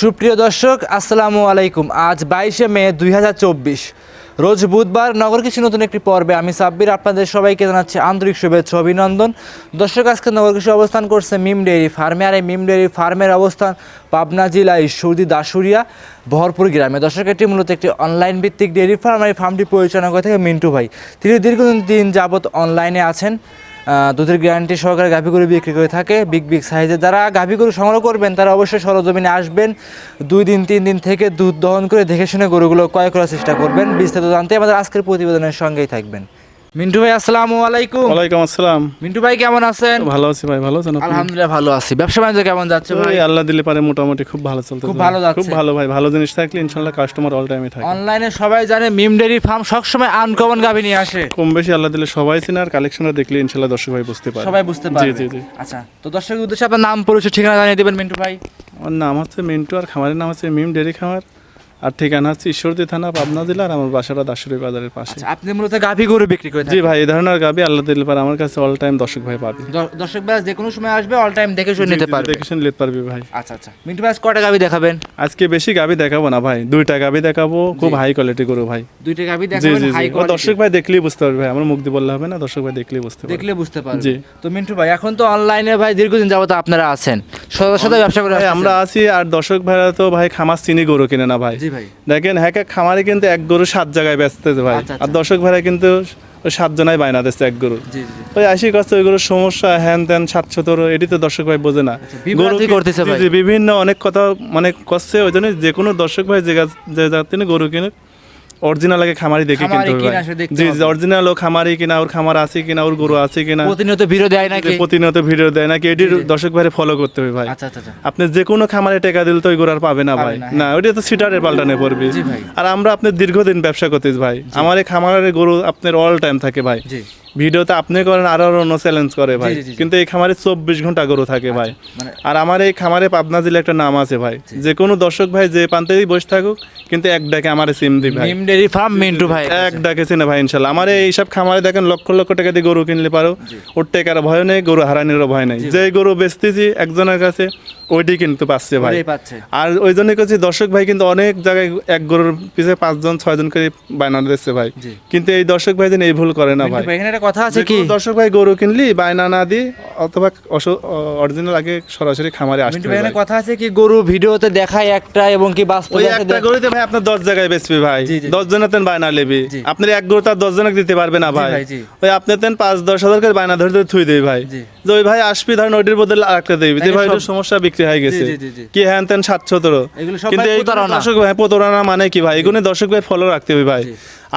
সুপ্রিয় দর্শক, আসসালামু আলাইকুম। আজ বাইশে মে দুই হাজার চব্বিশ। রোজ বুধবার নগর কৃষি নতুন একটি পর্বে আমি সাব্বির, আপনাদের সবাইকে জানাচ্ছি আন্তরিক শুভেচ্ছা অভিনন্দন। দর্শক, আজকে নগর কৃষি অবস্থান করছে মিম ডেয়ারি ফার্মে, আর এই মিম ডেয়ারি ফার্মের অবস্থান পাবনা জেলায় সৌদি দাসুরিয়া, ভরপুর গ্রামে। দর্শক, এটি মূলত একটি অনলাইন ভিত্তিক ডেয়ারি ফার্ম এই ফার্মটি পরিচালনা করে থাকে মিন্টু ভাই। তিনি দীর্ঘদিন দিন যাবৎ অনলাইনে আছেন। দুধের গ্যারান্টি সহকারে গাভী গরু বিক্রি করে থাকে। বিগ বিগ সাইজে যারা গাভী গরু সংগ্রহ করবেন, তারা অবশ্যই সরজমিনে আসবেন। দুই দিন, তিন দিন থেকে দুধ দহন করে দেখে শুনে গরুগুলো ক্রয় করার চেষ্টা করবেন। বিস্তারিত জানতে আমাদের আজকের প্রতিবেদনের সঙ্গেই থাকবেন। মিন্টু ভাই আসসালামু আলাইকুম। ওয়ালাইকুম আসসালাম। মিন্টু ভাই কেমন আছেন? ভালো আছি ভাই ভালো আছেন আলহামদুলিল্লাহ ভালো আছি। ব্যবসা বাণিজ্য কেমন যাচ্ছে ভাই? আল্লাহ দিলে পারে মোটামুটি খুব ভালো চলতে খুব ভালো যাচ্ছে। খুব ভালো ভাই ভালো জিনিস থাকলে ইনশাল্লাহ কাস্টমার অল টাইমে থাকে। অনলাইনে সবাই জানে মিম ডেরি ফার্ম সবসময় আনকমন গাভী নিয়ে আসে। কম বেশি আল্লাহ দিলে সবাই চিনে আর কালেকশনটা দেখলে ইনশাল্লাহ দর্শক ভাই বুঝতে পারে। সবাই বুঝতে জি পারবে জি জি। আচ্ছা তো দর্শকের উদ্দেশ্যে আপনার নাম পরিচয় ঠিকানা জানিয়ে দিবেন মিন্টু ভাই। আমার নাম হচ্ছে মিন্টু আর খামারের নাম হচ্ছে মিম ডেরি খামার। আর ঠিকানা হচ্ছে ঈশ্বরদী থানা পাবনা জেলা আর আমার বাসাটা দাসুরি বাজারের পাশে। আচ্ছা, আপনি মূলত গাভী গরু বিক্রি করে জি ভাই এই ধরনের গাবি আল্লাহ দিলে পারে আমার কাছে অল টাইম দর্শক ভাই পাবে। দর্শক ভাই যে কোনো সময় আসবে অল টাইম দেখে শুনে নিতে পারবে। দেখে শুনে নিতে পারবি ভাই। আচ্ছা আচ্ছা। মিন্টু ভাই কটা গাভি দেখাবেন? আজকে বেশি গাবি দেখাবো না ভাই দুইটা গাবি দেখাবো খুব হাই কোয়ালিটি গরু ভাই। দুইটা গাভি দেখাবেন হাই ও দর্শক ভাই দেখলেই বুঝতে পারবে ভাই আমার মুখ দিয়ে বললে হবে না দর্শক ভাই দেখলেই বুঝতে পারবে। দেখলে বুঝতে পারবে। জি। তো মিন্টু ভাই এখন তো অনলাইনে ভাই দীর্ঘদিন যাবত আপনারা আছেন। সদা সদা ব্যবসা করে আমরা আছি আর দর্শক ভাইরা তো ভাই খামার চিনি গরু কিনে না ভাই। ভাই? দেখেন হ্যাঁ খামারে কিন্তু এক গরু সাত জায়গায় বেচতেছে ভাই। আচ্ছা, আর আচ্ছা। দর্শক ভাইরা কিন্তু ওই সাত জনাই বায়না দিচ্ছে এক গরু। ওই আশি কষ্ট ওই গরুর সমস্যা হ্যান ত্যান সাত সতেরো এটি তো দর্শক ভাই বোঝে না। জি, বিভিন্ন অনেক কথা মানে করছে ওই জন্য যে কোনো দর্শক ভাই যে জাতিনি গরু কিনে অরিজিনাল আগে খামারি দেখে কিনতে হবে। জি জি অরিজিনাল ও খামারি কিনা ওর খামার আছে কিনা ওর গরু আছে কিনা। প্রতিনিয়ত ভিডিও দেয় নাকি? প্রতিনিয়ত ভিডিও দেয় নাকি? এটি দর্শক ভাই ফলো করতে হবে ভাই। আচ্ছা আচ্ছা আচ্ছা। আপনি যে কোনো খামারে টাকা দিলে তো ওই গরু আর পাবে না ভাই। না, না ওইটা তো সিটারে পাল্টানে পড়বে। আর আমরা আপনি দীর্ঘদিন ব্যবসা করতেছি ভাই। আমার এই খামারের গরু আপনার অল টাইম থাকে ভাই। ভিডিওতে আপনি করেন আরও অন্য চ্যালেঞ্জ করে ভাই। কিন্তু এই খামারে চব্বিশ ঘণ্টা গরু থাকে ভাই। মানে আর আমার এই খামারে পাবনা জেলে একটা নাম আছে ভাই। যে কোনো দর্শক ভাই যে প্রান্তেই বসে থাকুক কিন্তু এক ডাকে আমার সিম দি ভাই। মিম ডেরি ফার্ম মিন্টু ভাই। এক ডাকে চিনে ভাই ইনশাল্লাহ। আমার এইসব খামারে দেখেন লক্ষ লক্ষ টাকা দিয়ে গরু কিনলে পারো। ওর টাকার ভয় নেই গরু হারানোর ভয় নেই। যে গরু বেচতেছি একজনের কাছে ওইটি কিন্তু পাচ্ছে ভাই। আর ওই জন্য করছি দর্শক ভাই কিন্তু অনেক জায়গায় এক গরুর পিছনে পাঁচজন ছয়জন করে বায়না দিচ্ছে ভাই। কিন্তু এই দর্শক ভাই যেন এই ভুল করে না ভাই। একটা কথা আছে কি? দর্শক ভাই গরু কিনলি বায়না না দি অথবা অরিজিনাল আগে সরাসরি খামারে আসতে হবে কথা আছে কি? গরু ভিডিওতে দেখায় একটা এবং কি বাস্তবে একটা গরুতে ভাই আপনার দশ জায়গায় বেচবে ভাই। জি, জি। দশ জনের তেন বায়না লেবি জি। আপনার এক গরু তার দশ জনকে দিতে পারবে না ভাই। ওই আপনার তেন পাঁচ দশ হাজার করে বায়না ধরে ধরে থুই দেবে ভাই। যে ওই ভাই আসবি ধরেন ওইটির বদলে আরেকটা দেবে। যে ভাই ওইটার সমস্যা বিক্রি হয়ে গেছে। কি হ্যান তেন সাতশো তোর। এগুলো সব কিন্তু এই প্রতারণা। দর্শক ভাই প্রতারণা মানে কি ভাই? এগুলো দর্শক ভাই ফলো রাখতে হবে ভাই।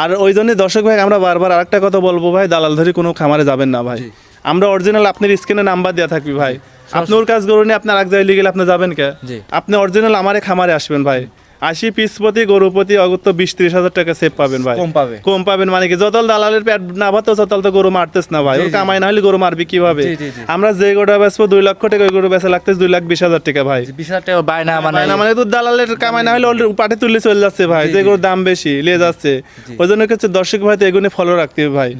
আর ওই জন্য দর্শক ভাই আমরা বারবার আরেকটা কথা বলব ভাই দালাল ধরে কোনো খামারে যাবেন না ভাই। আমরা অরিজিনাল আপনার স্ক্রিনে নাম্বার দেওয়া থাকবি ভাই। আপনি ওর কাজ করুন আপনার এক জায়গায় লিগেলে আপনি যাবেন কে? আপনি অরিজিনাল আমারে খামারে আসবেন ভাই। আশি পিস প্রতি গরু প্রতি অগত্য বিশ ত্রিশ হাজার টাকা সেভ পাবেন ভাই। কম পাবে। কম পাবেন মানে কি যতল দালালের পেট না ভাতো ততল তো গরু মারতেছ না ভাই। কামাই না হলে গরু মারবি কীভাবে। আমরা যে গরুটা বেচবো দুই লক্ষ টাকা গরু বেচা লাগতেছে দুই লাখ বিশ হাজার টাকা ভাই। বিশ হাজার টাকা বায়না মানে মানে মানে তো দালালের কামাই না হলে পাটে তুলে চলে যাচ্ছে ভাই। যে গরুর দাম বেশি লিয়ে যাচ্ছে। ওই জন্য কিছু দর্শক ভাই তো এগুলো ফলো রাখতে হবে ভাই।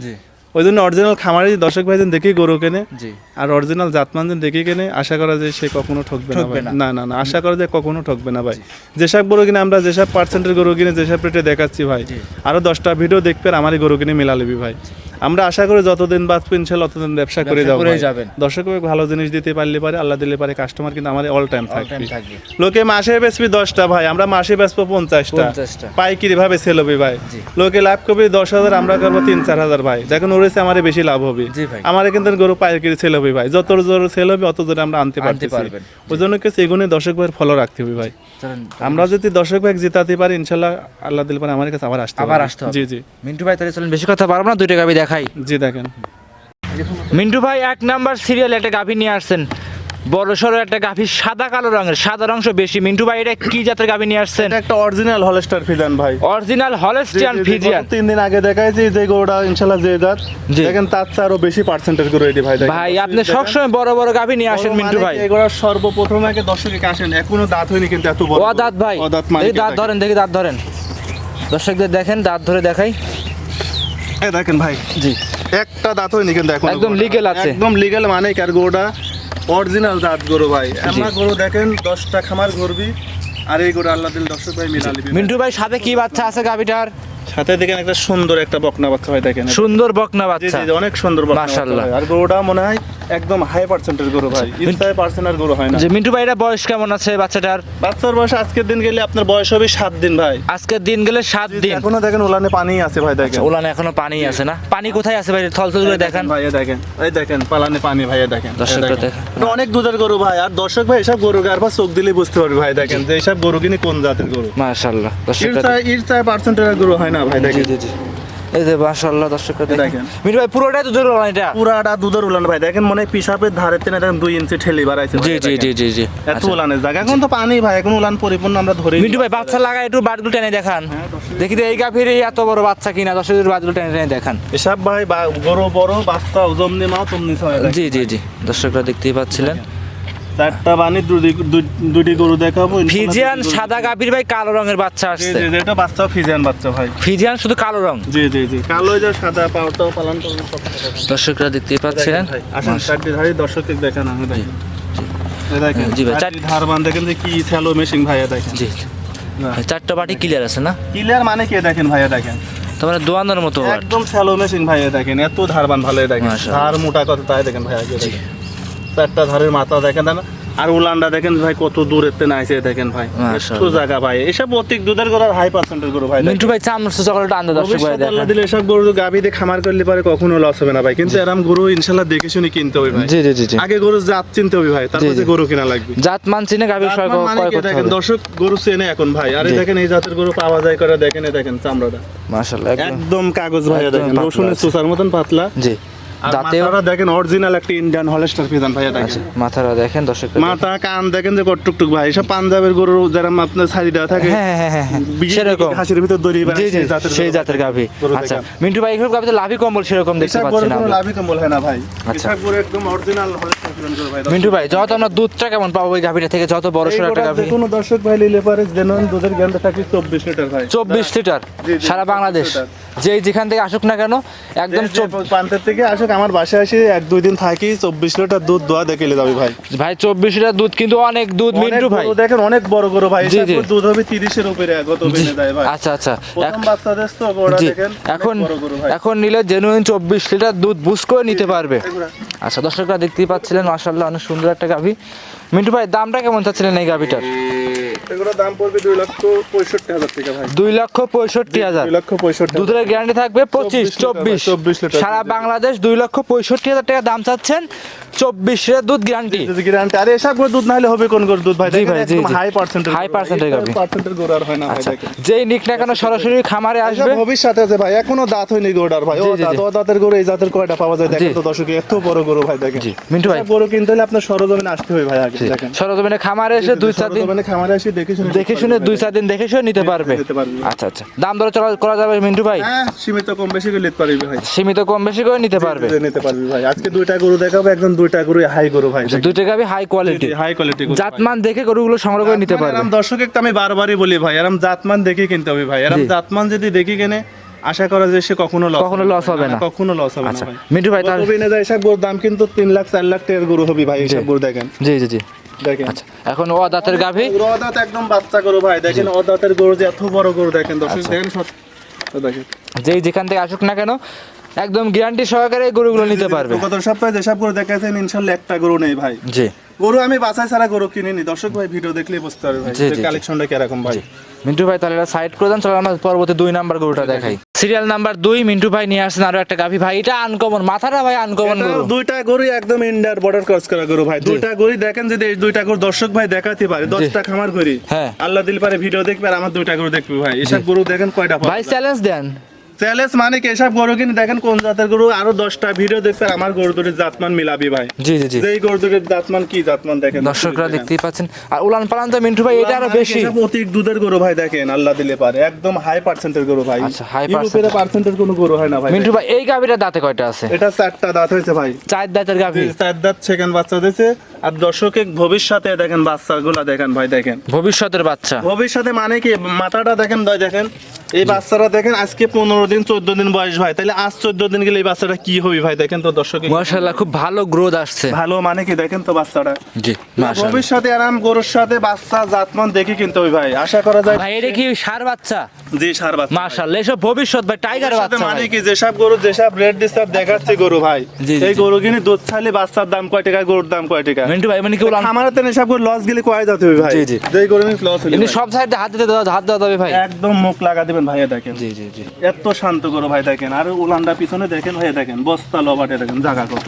ওই জন্য অরিজিনাল খামারে দর্শক ভাই যেন দেখি গরু কেনে জি। আর অরিজিনাল জাতমান যেন দেখে কেনে আশা করা যায় সে কখনো ঠকবে না ভাই। না। না না আশা করা যায় কখনো ঠকবে না ভাই। যেসব গরু কিনে আমরা যেসব পার্সেন্টের গরু কিনে যেসব রেটে দেখাচ্ছি ভাই আরও আরও দশটা ভিডিও দেখবে আমার আমারই গরু কিনে মেলা লিবি ভাই আমরা আশা করি যতদিন বাঁচবো ইনশাল্লাহ ততদিন ব্যবসা করে যাব। দর্শক ভালো জিনিস দিতে পারলে পারে আল্লাহ দিলে পারে কাস্টমার কিন্তু আমাদের অল টাইম থাকবে। লোকে মাসে বেচবি দশটা ভাই আমরা মাসে বেচবো পঞ্চাশটা। পাইকারি ভাবে সেল হবে ভাই। লোকে লাভ করবে দশ হাজার আমরা করব তিন চার হাজার ভাই। দেখুন ওরেছে আমার বেশি লাভ হবে। আমার কিন্তু গরু পাইকারি সেল হবে ভাই। যত জোর সেল হবে অত জোরে আমরা আনতে পারতেছি। পারবেন। ওই জন্য কিছু এগুলো দর্শক ভাইয়ের ফলো রাখতে হবে ভাই। আমরা যদি দর্শক ভাই জিতাতে পারি ইনশাল্লাহ আল্লাহ দিলে পারে আমার কাছে আবার আসতে আবার। আসতে জি জি। মিন্টু ভাই তাহলে চলেন বেশি কথা পারব না দুইটা গাভি দেখাই। জি দেখেন। মিন্টু ভাই এক নাম্বার সিরিয়াল একটা গাভি নিয়ে আসছেন। বড় সড়ো একটা গাভি সাদা কালো রঙের সাদা অংশ বেশি। মিন্টু ভাই এটা কি জাতের গাভি নিয়ে আসছেন? এটা একটা অরিজিনাল হলস্টার ফিজান ভাই। অরিজিনাল হলেস্টিয়ান ফিজিয়ান তিন দিন আগে দেখাইছি যে গরুটা ইনশাল্লাহ যে জাত। দেখেন তার চেয়ে আরও বেশি পার্সেন্টেজ গরু এটি ভাই ভাই আপনি। সবসময় বড় বড় গাভী নিয়ে আসেন মিন্টু মানে ভাই। এগুলো সর্বপ্রথম আগে দর্শকে আসেন। এখনও দাঁত হয়নি কিন্তু এত বড় ও দাঁত ভাই। ও দাঁত মানে দেখি দাঁত ধরেন দেখি দাঁত ধরেন। দর্শকদের দেখেন দাঁত ধরে দেখাই। দেখেন ভাই। জি। একটা দাঁত হয়নি কিন্তু এখন একদম লিগেল আছে। একদম লিগেল মানে কার গরুটা অরিজিনাল দাঁত গরু ভাই। আমরা গরু দেখেন দশটা খামার গরবি আর এই গরু আল্লাহ দিল দর্শক ভাই মিলালি মিন্টু ভাই সাথে কি বাচ্চা আছে গাবিটার সাথে দেখেন একটা সুন্দর একটা বকনা বাচ্চা ভাই দেখেন। সুন্দর বকনা বাচ্চা। জি জি, অনেক সুন্দর বকনা মাশাআল্লাহ। আর গরুটা মনে হয় একদম হাই পার্সেন্টের গরু ভাই। ইনসাই পার্সেন্টের গরু হয় না। যে মিন্টু ভাই এটা বয়স কেমন আছে বাচ্চাটার? বাচ্চার বয়স আজকের দিন গেলে আপনার বয়স হবে সাত দিন ভাই। আজকের দিন গেলে সাত দিন। এখনও দেখেন উলানে পানি আছে ভাই দেখেন। ওলানে এখনও পানি আছে না? পানি কোথায় আছে ভাই? থল থল করে দেখান ভাই দেখেন। এই দেখেন পালানে পানি ভাই দেখেন। দর্শকরা এই দেখেন। অনেক দুধের গরু ভাই আর দর্শক ভাই এসব গরু আর চোখ দিলে বুঝতে পারবে ভাই দেখেন যে এসব গরু কিনে কোন জাতের গরু। মাশাআল্লাহ দর্শকরা ইরসাই ইরসাই পার্সেন্টের গরু হয় না ভাই দেখেন। জি জি। এই যে মাশাআল্লাহ দর্শকরা এই দেখেন। মিন্টু ভাই পুরোটাই দুধের ওলান এটা? পুরাটা দুধের উলান ভাই। দেখেন মনে পিসাপের ধারে তেনে দেখেন দুই ইঞ্চি ঠেলি বাড়াইছে জি জি জি জি জি। এত আচ্ছা। উলানের জায়গা। এখন তো পানি ভাই এখন উলান পরিপূর্ণ আমরা ধরে মিন্টু ভাই বাচ্চা লাগায় একটু বাটগুলো টেনে দেখান। হ্যাঁ, দেখি তো এই গাভীর এত বড় বাচ্চা কিনা দর্শকের বাটগুলো টেনে টেনে দেখান। এসব ভাই গরু বড় বাচ্চা জমনি মাও তমনি জি জি জি। দর্শকরা দেখতেই পাচ্ছিলেন। চারটা বানি দুটি- গরু দেখাবো ফিজিয়ান সাদা গাভীর ভাই কালো রঙের বাচ্চা আসছে। জি জি, এটা বাচ্চা ফিজিয়ান বাচ্চা ভাই। ফিজিয়ান শুধু কালো রং? জি জি জি কালো যে সাদা পাউটাও পালন করব। দর্শকরা দেখতেই পাচ্ছিলেন ভাই, আসেন চারটি ধারে দর্শককে দেখান আমি এই দেখেন জি ভাই, চারটি ধার বান দেখেন যে কি স্যালো মেশিং ভাইয়া দেখেন। জি চারটা বাটি ক্লিয়ার আছে না? ক্লিয়ার মানে কে দেখেন ভাইয়া দেখেন। দোয়ানোর মতো একদম স্যালো মেশিং ভাইয়া দেখেন এত ধারবান ভালো দেখেন। ধার মোটা কত তাই দেখেন ভাইয়া দেখেন। চারটা ধারের মাথা দেখেন না আর উলানটা দেখেন ভাই কত দূরের তে নাইছে দেখেন ভাই। একটু জায়গা ভাই এসব অতিক দুধের গরু হাই পার্সেন্টের গরু ভাই মিন্টু ভাই চামচ চকলেট আনতে দর্শক ভাই ভবিষ্যতে আল্লাহ দিলে এসব গরু গাভী দিয়ে খামার করলে পারে কখনো লস হবে না ভাই। কিন্তু এরম গরু ইনশাল্লাহ দেখে শুনে কিনতে হবে ভাই। জি জি জি আগে গরু জাত চিনতে হবে ভাই তারপর জি। গরু কিনা লাগবে। জাত মান চিনে জাতমান মানে ক্রয় করতে দেখেন দর্শক গরু চেনে এখন ভাই। আরে। দেখেন এই জাতের গরু পাওয়া যায় করে দেখেন এই দেখেন চামড়াটা। মাশাআল্লাহ একদম। কাগজ ভাইয়া একদম দেখেন রসুনের। সুসার মতন পাতলা। জি। দাঁতেও দেখেন অরিজিনাল একটা ইন্ডিয়ান হলেস্টার ফিজান ভাইয়া আচ্ছা দেখেন মাথাটা দেখেন। দর্শক মাথা কান দেখেন যে কটটুকটুক ভাই। সব পাঞ্জাবের গরু যারা আপনার ছাড়ি দেওয়া থাকে হ্যাঁ হ্যাঁ হ্যাঁ হ্যাঁ সেরকম। হাসির ভিতর দড়ি জি জি সেই জাতের গাভী। আচ্ছা মিন্টু ভাই এসব গাভীতে লাভই কম্বল সেরকম দেখতে এসব না কোনো আমরা। হয় না ভাই। আচ্ছা। একদম অরিজিনাল হলেস্টার ফিজান ভাই। মিন্টু ভাই যত আমরা দুধটা কেমন পাবো ওই গাভীটা থেকে যত বড় সড়ো একটা গাভী? কোনো দর্শক ভাই নিলে পারে যেন দুধের গ্যান্ডা থাকে চব্বিশ লিটার ভাই। চব্বিশ লিটার? জি, জি, সারা বাংলাদেশ। যেই যেখান থেকে আসুক না কেন একদম প্রান্তের থেকে আসুক আমার বাসায় আসি এক দুই দিন থাকি চব্বিশ লিটার দুধ দোয়া দেখে যাবে ভাই। ভাই চব্বিশ লিটার দুধ কিন্তু অনেক দুধ মিন্টু ভাই। দেখেন অনেক বড় বড় ভাই। দুধ হবে তিরিশের উপরে গত দেয় ভাই। আচ্ছা আচ্ছা। এখন এখন নিলে জেনুইন চব্বিশ লিটার দুধ বুস করে নিতে পারবে। আচ্ছা দর্শকরা দেখতেই পাচ্ছিলেন মাসাল্লাহ অনেক সুন্দর একটা গাভী। মিন্টু ভাই দামটা কেমন চাচ্ছিলেন এই গাভীটার? এগুলোর দাম পড়বে দুই লক্ষ পঁয়ষট্টি হাজার টাকা ভাই। দুই লক্ষ পঁয়ষট্টি হাজার। দুই লক্ষ পঁয়ষট্টি দুধের গ্যারান্টি থাকবে পঁচিশ 24 চব্বিশ। সারা বাংলাদেশ দুই লক্ষ পঁয়ষট্টি হাজার টাকা দাম চাচ্ছেন চব্বিশ দুধ গ্যারান্টি গ্যারান্টি আরে এসব গরু দুধ না হলে হবে কোন গরু দুধ ভাই? ভাই, জি, জি। হাই পার্সেন্টের High percent এর পার্সেন্টের গরু আর হয় না ভাই আচ্ছা। যেই নিক না কেন সরাসরি খামারে আসবে? ভবিষ্যতে আছে ভাই এখনও দাঁত হয়নি গরুটার ভাই। ও দাঁত দাঁতের গরু এই জাতের কয়টা পাওয়া যায় দেখেন তো দর্শক এত বড় গরু ভাই দেখেন। মিন্টু ভাই। গরু কিনতে হলে আপনার সরজমিনে আসতে হবে ভাই আগে। দেখেন। সরজমিনে খামারে এসে দুই চার দিন খামারে এসে দেখে শুনে দেখে শুনে দুই চার দিন দেখে শুনে নিতে পারবে। আচ্ছা আচ্ছা। দাম দরে চলা করা যাবে মিন্টু ভাই? হ্যাঁ সীমিত কম বেশি করে নিতে পারবি ভাই। সীমিত কম বেশি করে নিতে পারবে। নিতে পারবি ভাই। আজকে দুইটা গরু দেখাবো একদম দুইটা গরু হাই গরু ভাই। দুইটা গাবি হাই কোয়ালিটি হাই কোয়ালিটি জাতমান দেখে গরুগুলো সংগ্রহ করে নিতে পারবে। দর্শকের তো আমি বারবারই বলি ভাই এরম জাতমান দেখে কিনতে হবে ভাই। এরম জাতমান যদি দেখি কেনে আশা করা যায় সে কখনো লস কখনো loss হবে না। কখনো লস হবে না আচ্ছা। ভাই। মিন্টু ভাই তার বিনে গরুর দাম কিন্তু তিন লাখ চার লাখ টাকার গরু হবে ভাই এসব গরু দেখেন। জি জি জি। দেখেন। আচ্ছা এখন ও দাঁতের গাভি? দাঁত একদম বাচ্চা গরু ভাই দেখেন দাঁতের গরু যে এত বড় গরু দেখেন দর্শক আচ্ছা। দেখেন দেখেন। যেই যেখান থেকে আসুক না কেন একদম গ্যারান্টি সহকারে গরুগুলো নিতে পারবে। গত সপ্তাহে যেসব গরু দেখাচ্ছেন ইনশাল্লাহ একটা গরু নেই ভাই। জি। গরু আমি বাছাই ছাড়া গরু কিনিনি। দর্শক ভাই ভিডিও দেখলেই বুঝতে পারবে ভাই। কালেকশনটা কীরকম ভাই। মিন্টু ভাই তাহলে সাইড করে দেন চলো আমরা পরবর্তী দুই নাম্বার গরুটা দেখাই। সিরিয়াল নাম্বার দুই মিন্টু ভাই নিয়ে আসছেন আরও একটা গাভি। ভাই এটা আনকমন মাথাটা ভাই আনকমন গরু। দুইটা গরু একদম ইন্ডিয়ার বর্ডার ক্রস করা গরু ভাই। দুইটা গরু দেখেন যদি এই দুইটা গরু দর্শক ভাই দেখাতে পারে দশটা খামার করি হ্যাঁ। আল্লাহ দিল পারে ভিডিও দেখবে আর আমার দুইটা গরু দেখবে ভাই। এসব গরু দেখেন কয়টা ভাই চ্যালেঞ্জ দেন। চ্যালেঞ্জ মানে কি? এসব গরু কিনে দেখেন কোন জাতের গরু? আরও দশটা ভিডিও আর আমার গরু দুটির জাতমান মিলাবি ভাই। জি জি জি। যেই গরু দুটির জাতমান কি জাতমান দেখেন? দর্শকরা দেখতেই পাচ্ছেন। আর উলান পালান তো মিন্টু ভাই এটা আরও বেশি। দুধের গরু ভাই দেখেন? আল্লাহ দিলে পারে। একদম হাই পার্সেন্টের গরু ভাই। আচ্ছা, high ইউরোপের পার্সেন্টের কোনো গরু হয় না ভাই। মিন্টু ভাই এই গাভিটা দাঁতে কয়টা আছে? এটা চারটা দাঁত হয়েছে ভাই। চার দাঁতের গাভি। চার দাঁত সেকেন্ড বাচ্চা দিয়েছে আর দর্শকে ভবিষ্যতে দেখেন বাচ্চাগুলা দেখেন ভাই দেখেন। ভবিষ্যতের বাচ্চা। ভবিষ্যতে মানে কি? মাথাটা দেখেন ভাই দেখেন। এই বাচ্চারা দেখেন আজকে পনেরো দিন চোদ্দ দিন বয়স ভাই তাহলে আজ চোদ্দ দিন গেলে এই বাচ্চাটা কি হবে ভাই দেখেন তো দর্শক। মাশাআল্লাহ খুব ভালো গ্রোথ আসছে। ভালো মানে কি দেখেন তো বাচ্চাটা। জি ভবিষ্যতে আরাম গরুর সাথে বাচ্চা জাতমান দেখি কিন্তু ওই ভাই। আশা করা যায় ভাই এটা কি সার বাচ্চা? জি সার বাচ্চা। মাশাআল্লাহ এসব ভবিষ্যৎ ভাই টাইগার বাচ্চা মানে কি যেসব গরু যেসব রেড ডিস্টার্ব দেখাচ্ছে গরু ভাই এই গরু কিনে দুধ ছাড়লে বাচ্চার দাম কয় টাকা গরুর দাম কয় টাকা? মিন্টু ভাই মানে কি বললাম? আমার তো এসব গরু লস গেলে কয় হবে ভাই? জি, জি। যেই গরু লস হলে সব সাইডে হাত দিতে হাত যাবে ভাই। একদম মুখ লাগা দিবেন ভাইয়া দেখেন। জি জি জি। এত শান্ত করো ভাই দেখেন আর উলানটা পিছনে দেখেন ভাই দেখেন, বস্তা লবাটে দেখেন জায়গা কত।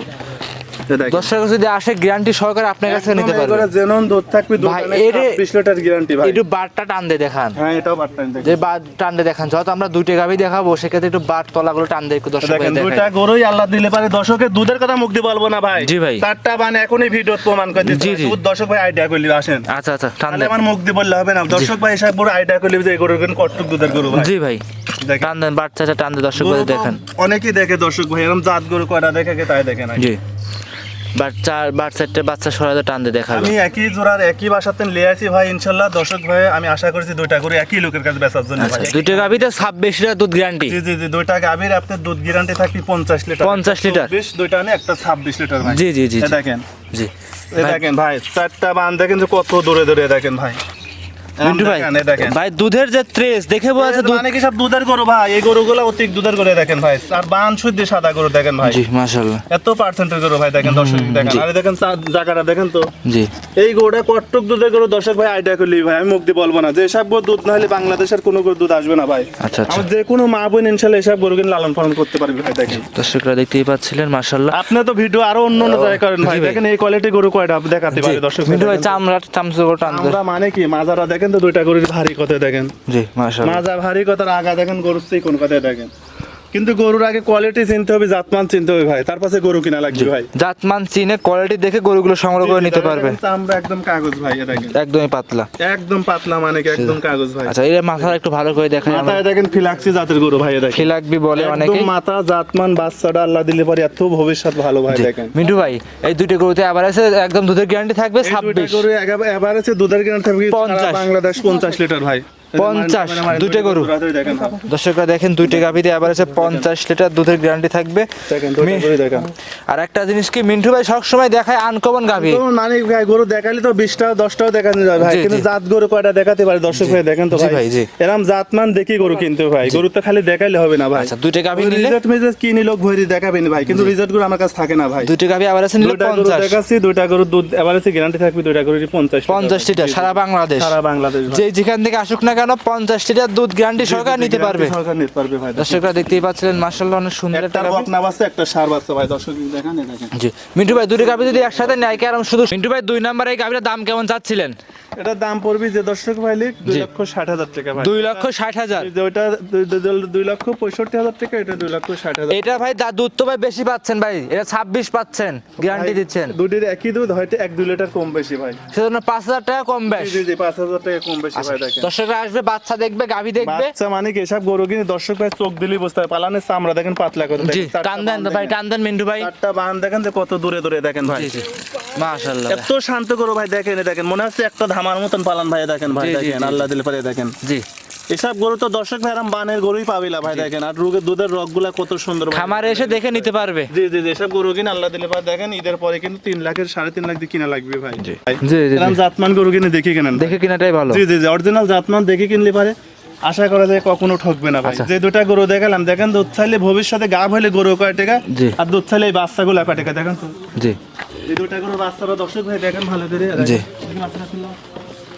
দর্শক যদি আসে গ্যারান্টি সহকারে আপনার কাছে নিতে পারবে। করে জেনন দুধ থাকবে ভাই, 26 লিটার গ্যারান্টি ভাই। একটু বারটা টান দিয়ে দেখান। হ্যাঁ এটাও দেখেন যে বার টান দিয়ে দেখান। যত আমরা দুইটা গাভি দেখাবো সেক্ষেত্রে একটু বার তলাগুলো টান দিয়ে একটু দর্শক দেখেন দুইটা গরুই আল্লাহ দিলে পারে। দর্শকের দুধের কথা মুখ দিয়ে বলব না ভাই। জি ভাই। চারটা বান এখনই ভিডিও প্রমাণ করে দিচ্ছি। দুধ দর্শক ভাই আইডিয়া করলি আসেন। আচ্ছা আচ্ছা টান দেন। আমার মুখ দিয়ে বললে হবে না। দর্শক ভাই এসব বড় আইডিয়া করলি যে এই গরুর কোন কটক দুধের গরু ভাই। জি ভাই। টান দেন বাচ্চাটা টান দিয়ে দর্শক ভাই দেখেন। অনেকেই দেখে দর্শক ভাই। এরকম জাত গরু কয়টা দেখে তাই দেখে না জি। বাচ্চা চারটে বাচ্চা সরাতে টানতে দেখা আমি একই জোড়ার একই বাসাতে লিয়ে আছি ভাই ইনশাল্লাহ। দর্শক ভাই আমি আশা করছি দুইটা করে একই লোকের কাছে বেচার জন্য আচ্ছা দুইটা গাভিতে ছাব্বিশ লিটার দুধ গ্যারান্টি জি জি জি দুইটা গাভীর আপনার দুধ গ্যারান্টি থাকবে পঞ্চাশ লিটার। 50 লিটার। বিশ দুইটা নিয়ে একটা ছাব্বিশ লিটার ভাই। জি, জি, জি, দেখেন। জি। দেখেন ভাই চারটা বান দেখেন যে কত দূরে দূরে দেখেন ভাই। মিন্টু ভাই ভাই দুধের যে ত্রেস দেখে বোঝা যাচ্ছে দুধ মানে কি সব দুধের গরু ভাই? এই গরুগুলো দুধের গরু দেখেন ভাই। আর বান শুদ্ধ সাদা গরু দেখেন ভাই। জি মাশাআল্লাহ। এত পার্সেন্টের গরু ভাই দেখেন দর্শক দেখেন। আরে দেখেন জায়গাটা দেখেন তো। জি। এই গরুটা কট্টক দুধের গরু দর্শক ভাই আইডিয়া করলি ভাই আমি মুখ দিয়ে বলব না। যে গরু দুধ না হলে বাংলাদেশের কোনো গরু দুধ আসবে না ভাই। আচ্ছা আচ্ছা। আমার যে কোনো মা বোন ইনশাল্লাহ এসব গরু কিনে লালন পালন করতে পারবে ভাই দেখেন। দর্শকরা দেখতেই পাচ্ছিলেন মাশাআল্লাহ। আপনি তো ভিডিও আরও অন্য অন্য জায়গায় করেন ভাই। দেখেন এই কোয়ালিটি গরু কয়টা দেখাতে পারে দর্শক মিন্টু ভাই। চামড়া চামচো টান আমরা মানে কি? মাজারা দেখেন তো দুইটা গরুর ভারী কথা দেখেন। জি মাশাআল্লাহ। মাজা ভারী কথার আগা দেখেন গরুর সেই কোন কথা দেখেন। কিন্তু গরুর আগে কোয়ালিটি চিনতে হবে জাতমান চিনতে হবে ভাই। তার পাশে গরু কিনা লাগবে ভাই। জাতমান চিনে কোয়ালিটি দেখে গরুগুলো সংগ্রহ করে নিতে পারবে। আমরা একদম কাগজ ভাই দেখেন। একদমই পাতলা। একদম পাতলা মানে কি একদম কাগজ ভাই। আচ্ছা এর মাথা একটু ভালো করে আমরা মাথায় দেখেন ফিলাক্সি জাতের গরু ভাই দেখেন। খিলাকবি বলে একদম অনেকে মাথা জাতমান বাচ্চাটা আল্লাহ দিলে পরে এত ভবিষ্যৎ ভালো ভাই দেখেন। মিন্টু ভাই এই দুটো গরুতে আবার আছে একদম দুধের গ্যারান্টি থাকবে এই দুইটা ছাব্বিশ। গরু আছে দুধের গ্রাম থাকবে 50 বাংলাদেশ পঞ্চাশ লিটার ভাই। 50 মানে দুইটা গরু। দর্শকরা দেখেন দুইটা গাভিতে আবার আছে পঞ্চাশ লিটার দুধের গ্যারান্টি থাকবে। আর একটা জিনিস কি মিন্টু ভাই সবসময় দেখায় আনকমন গাভি। মানে গরু দেখালে তো বিশটা দশটাও দেখানো যায় ভাই। কিন্তু। জাত গরু কয়টা দেখাতে পারে দর্শক ভাই দেখেন তো ভাই। ভাই, জি। এরম জাতমান দেখি গরু কিনতে ভাই। গরু তো খালি দেখাইলে হবে না ভাই। আচ্ছা দুইটা গাভি নিলে রিজল্ট মেজেজ কি নিলো ভরি দেখাবেন ভাই। কিন্তু রিজল্টগুলো আমার কাছে থাকে না ভাই। দুইটা গাভি আবার আছে নিলে পঞ্চাশ। দেখাচ্ছি দুইটা গরু দুধ এবার আছে গ্যারান্টি থাকবে দুইটা গরু পঞ্চাশ পঞ্চাশ লিটার সারা বাংলাদেশ। সারা বাংলাদেশ যে যেখান থেকে আসুক না কেন পঞ্চাশ লিটার দুধ গ্যারান্টি সরকার নিতে পারবে? সরকার নিতে পারবে ভাই দর্শকরা দেখতেই পাচ্ছিলেন মার্শাল্লাহ অনেক সুন্দর একটা বকনা বাচ্চা একটা সার বাচ্চা ভাই দর্শক দেখেন জি। মিন্টু ভাই দুটো গাভি যদি একসাথে নেয় কারণ শুধু মিন্টু ভাই দুই নাম্বার এই গাভিটার দাম কেমন চাচ্ছিলেন? এটা দাম পড়বে যে দর্শক ভাই লিখ দুই। লক্ষ ষাট হাজার টাকা ভাই। দুই লক্ষ ষাট হাজার। ওইটা দুই- লক্ষ পঁয়ষট্টি হাজার টাকা এটা দুই লক্ষ ষাট হাজার। এটা ভাই দুধ তো ভাই বেশি পাচ্ছেন ভাই। এটা ছাব্বিশ পাচ্ছেন গ্যারান্টি দিচ্ছেন। দুটির একই দুধ হয়তো এক দুই লিটার কম বেশি ভাই। সেজন্য পাঁচ হাজার টাকা কম বেশ। জি জি পাঁচ হাজার টাকা কম বেশি ভাই দেখেন। দর্শকরা আসবে বাচ্চা দেখবে গাভি দেখবে। বাচ্চা মানে কি এসব গরু কিনে দর্শক ভাই চোখ দিলেই বুঝতে হয় পালানের চামড়া দেখেন পাতলা করে দেখেন টান দেন ভাই। টান দেন মিন্টু ভাই। চারটা বান দেখেন যে কত দূরে দূরে দেখেন ভাই। মাশাআল্লাহ এত শান্ত করো ভাই দেখেন দেখেন। মনে হচ্ছে একটা ধামার মতন পালান ভাই দেখেন ভাই দেখেন আল্লাহ দিলে পারে দেখেন। জি। এসব গরু তো দর্শক ভাই আরাম বানের গরুই পাবিলা ভাই দেখেন আর রোগের দুধের রগগুলা কত সুন্দর খামারে এসে দেখে নিতে পারবে। জি জি জি এসব গরু কিনে আল্লাহ দিলে পারে দেখেন ঈদের পরে কিন্তু তিন লাখের সাড়ে তিন লাখ দিয়ে কিনা লাগবে ভাই। জি। জি জাতমান গরু কিনে দেখে কেনেন দেখে কিনাটাই ভালো। জি জি জি অরিজিনাল জাতমান দেখে কিনলে পারে আশা করা যায় কখনো ঠকবে না ভাই। আচ্ছা। যে দুটা গরু দেখালাম দেখেন দুধ চাইলে ভবিষ্যতে গাভ হলে গরু কয় টাকা। আর দুধ চাইলে এই বাচ্চাগুলো কয় টাকা দেখেন তো। জি। এই দুটা গরু বাচ্চারা দর্শক ভাই দেখেন ভালো করে জি।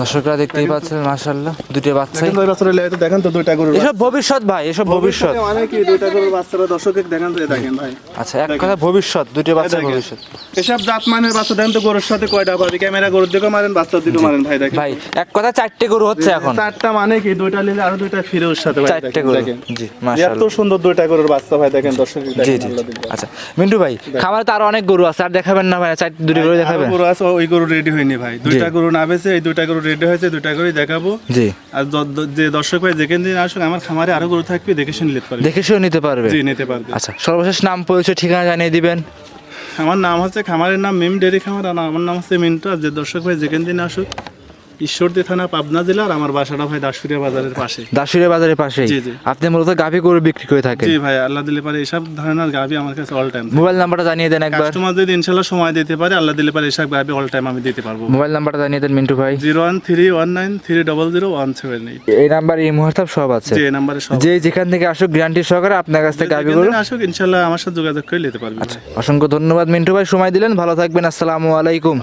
দর্শকরা দেখতেই পাচ্ছেন মাশাআল্লাহ। দুটো বাচ্চাই। দেখেন তো এই বাচ্চারা লেগে দেখেন তো দুইটা গরু এসব ভবিষ্যৎ ভাই এসব ভবিষ্যৎ। মানে কি দুইটা গরুর বাচ্চারা দর্শককে দেখেন তো দেখেন ভাই। আচ্ছা এক কথা ভবিষ্যৎ দুটো দেখেন। ভবিষ্যৎ। এসব জাত মানের বাচ্চা দেখেন তো গরুর সাথে কয়টা পাবি? ক্যামেরা গরুর দিকে মারেন বাচ্চার দিকে মারেন ভাই দেখেন। ভাই এক কথা চারটে গরু হচ্ছে এখন। চারটা মানে কি দুইটা নিলে আরও দুইটা ফিরে ওর সাথে ভাই চারটে গরু। জি এত সুন্দর দুইটা গরুর বাচ্চা ভাই দেখেন দর্শক জি জি। আচ্ছা মিন্টু ভাই খামারে তো আরও অনেক গরু আছে আর দেখাবেন না ভাই চার দুটো গরু দেখাবেন। গরু আছে ওই গরু রেডি হয়নি ভাই। দুইটা গরু না বেছে এই দুইটা গরু রেডি হয়েছে দুইটা গরুই দেখাবো। জি। আর য- দর্শক ভাই যেখান দিন আসুক আমার খামারে আরও গরু থাকবে দেখে শুনে নিতে পারবে। দেখে শুনে নিতে পারবে? জি নিতে পারবে। আচ্ছা সর্বশেষ নাম পরিচয় ঠিকানা জানিয়ে দিবেন। আমার নাম হচ্ছে খামারের নাম মিম ডেরি খামার আর আমার নাম হচ্ছে মিন্টু। আর যে দর্শক ভাই যেখান দিন আসুক ঈশ্বরদী থানা পাবনা জেলা আর আমার বাসাটা ভাই দাসুরিয়া বাজারের পাশে। দাসুরিয়া বাজারের জি, জি। আপনি মূলত গাভী গরু বিক্রি করে থাকেন? জি ভাই আল্লাহ দিলে পারে এসব ধরনের গাভি আমার কাছে অল টাইম মোবাইল নাম্বারটা জানিয়ে দেন একবার। কাস্টমার যদি ইনশাল্লাহ সময় দিতে পারে আল্লাহ দিলে পারে এসব গাভি অল টাইম আমি দিতে পারব। মোবাইল নাম্বারটা জানিয়ে দেন মিন্টু ভাই। Zero one three one nine three double zero one seven eight. এই নাম্বার এই মুহূর্তে সব আছে। যে নাম্বারে সব যে যেখান থেকে আসুক গ্যারান্টি সহকারে আপনার কাছ থেকে গাভী গরু আসুক ইনশাল্লাহ আমার সাথে যোগাযোগ করে নিতে পারবেন ভাই। অসংখ্য ধন্যবাদ মিন্টু ভাই। সময় দিলেন ভালো থাকবেন আসসালামু আলাইকুম।